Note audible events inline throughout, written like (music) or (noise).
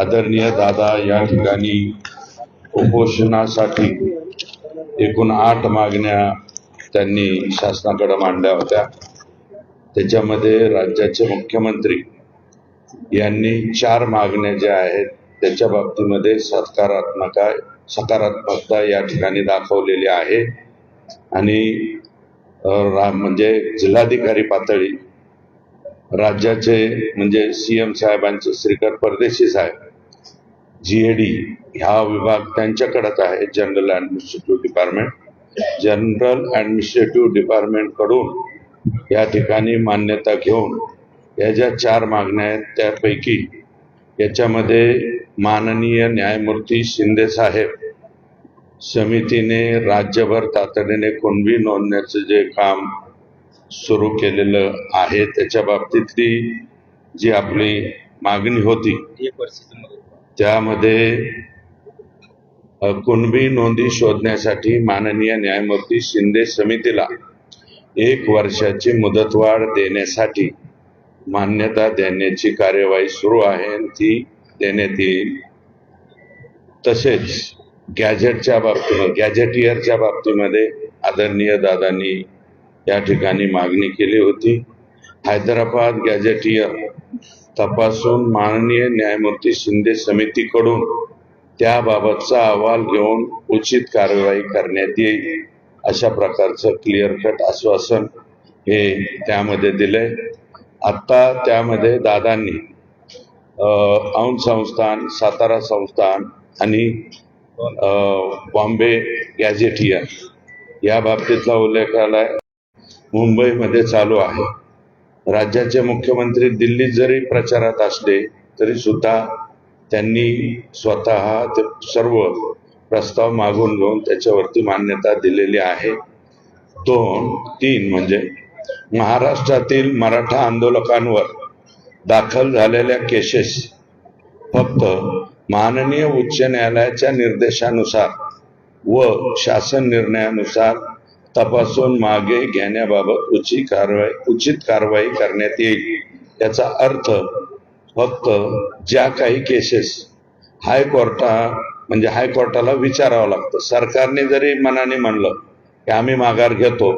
आदरणीय दादा या ठिकाणी उपोषणासाठी एकूण आठ मागण्या त्यांनी शासनाकडे मांडल्या होत्या. त्याच्यामध्ये राज्याचे मुख्यमंत्री यांनी चार मागण्या ज्या आहेत त्याच्या बाबतीमध्ये सकारात्मक सकारात्मकता या ठिकाणी दाखवलेली आहे. आणि म्हणजे जिल्हाधिकारी पातळी राज्याचे म्हणजे सी एम साहेबांचे श्रीकर परदेशी साहेब जी ए डी ह्या विभाग त्यांच्याकडेच आहे general administrative department general administrative डिपार्टमेंटकडून या ठिकाणी मान्यता घेऊन या ज्या चार मागण्या आहेत त्यापैकी याच्यामध्ये माननीय न्यायमूर्ती शिंदे साहेब समितीने राज्यभर तातडीने कुणबी नोंदण्याचं जे काम सुरू केलेलं आहे त्याच्या बाबतीतली जी आपली मागणी होती त्यामध्ये कुणबी नोंदी शोधण्यासाठी माननीय न्यायमूर्ती शिंदे समितीला एक वर्षाची मुदतवाढ देण्यासाठी मान्यता देण्याची कार्यवाही सुरू आहे आणि ती देण्यात येईल. तसेच गॅजेटच्या बाबतीमध्ये गॅजेटियरच्या बाबतीमध्ये आदरणीय दादांनी या ठिकाणी मागणी केली होती. हैदराबाद गॅझेटियर तपासून माननीय न्यायमूर्ती शिंदे समितीकडून त्याबाबतचा अहवाल घेऊन उचित कारवाई करण्यात येईल अशा प्रकारचं क्लिअर कट आश्वासन हे त्यामध्ये दिलंय. आत्ता त्यामध्ये दादांनी औंध संस्थान सातारा संस्थान आणि बॉम्बे गॅझेटियर या बाबतीतला उल्लेख आलाय. मुंबईमध्ये चालू आहे. राज्याचे मुख्यमंत्री दिल्लीत जरी प्रचारात असले तरी सुद्धा त्यांनी स्वतः ते सर्व प्रस्ताव मागून घेऊन त्याच्यावरती मान्यता दिलेली आहे. दोन तीन म्हणजे महाराष्ट्रातील मराठा आंदोलकांवर दाखल झालेल्या केसेस फक्त माननीय उच्च न्यायालयाच्या निर्देशानुसार व शासन निर्णयानुसार तपासून मागे घेण्याबाबत उचित कारवाई उचित कारवाई करण्यात येईल. याचा अर्थ फक्त ज्या काही केसेस हायकोर्टा म्हणजे हायकोर्टाला विचारावं लागतं. सरकारने जरी मनाने म्हणलं की आम्ही माघार घेतो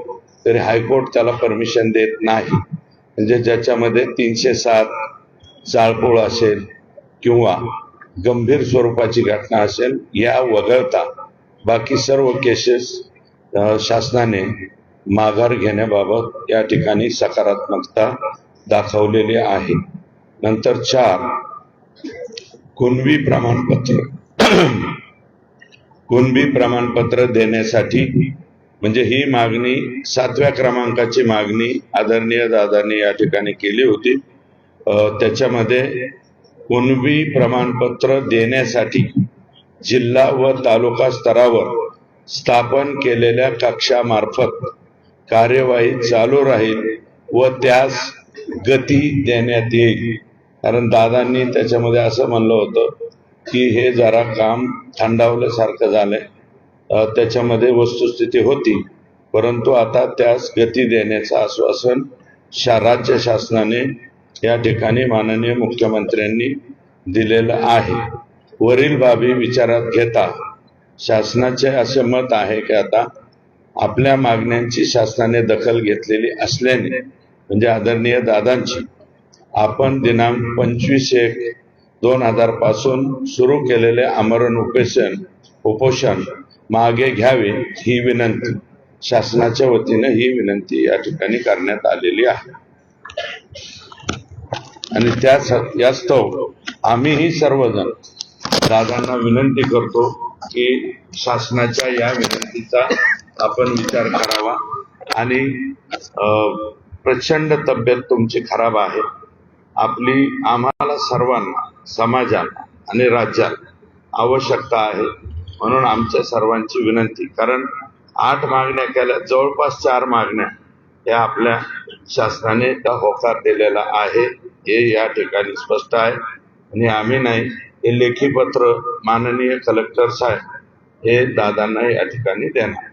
तरी हायकोर्ट त्याला परमिशन देत नाही. म्हणजे ज्याच्यामध्ये तीनशे सात जाळपोळ असेल किंवा गंभीर स्वरूपाची घटना असेल या वगळता बाकी सर्व केसेस शासनाने माघार घेण्याबाबत या ठिकाणी सकारात्मकता दाखवलेली आहे. नंतर चार कुणबी प्रमाणपत्र. (clears throat) कुणबी प्रमाणपत्र देण्यासाठी म्हणजे ही मागणी सातव्या क्रमांकाची मागणी आदरणीय दादांनी या ठिकाणी केली होती. त्याच्यामध्ये कुणबी प्रमाणपत्र देण्यासाठी जिल्हा व तालुका स्तरावर स्थापन केलेल्या कक्षामार्फत कार्यवाही चालू राहील व त्यास गती देण्यात येईल. कारण दादांनी त्याच्यामध्ये असं म्हणलं होतं की हे जरा काम थंडावल्यासारखं झालंय. त्याच्यामध्ये वस्तुस्थिती होती. परंतु आता त्यास गती देण्याचं आश्वासन शा राज्य शासनाने या ठिकाणी माननीय मुख्यमंत्र्यांनी दिलेलं आहे. वरील बाबी विचारात घेता शासनाचे असे मत आहे की आता आपल्या मागण्यांची शासनाने दखल घेतलेली असल्याने म्हणजे आदरणीय दादांची आपण दिनांक पंचवीस एक दोन हजारपासून सुरू केलेले आमरण उपेशन उपोषण मागे घ्यावे ही विनंती. शासनाच्या वतीने ही विनंती या ठिकाणी करण्यात आलेली आहे. आणि त्याच यास्तव आम्हीही सर्वजण दादांना विनंती करतो की शासनाच्या या विनंतीचा आपण विचार करावा. आणि प्रचंड तब्येत तुमची खराब आहे. आपली आम्हाला सर्वांना समाजाला आणि राज्याला आवश्यकता आहे म्हणून आमच्या सर्वांची विनंती. कारण आठ मागण्या केल्या जवळपास चार मागण्या या आपल्या शासनाने त्या होकार दिलेला आहे. हे या ठिकाणी स्पष्ट आहे. आणि आम्ही नाही हे लेखी पत्र माननीय कलेक्टर साहेब हे दादांना या ठिकाणी देणार.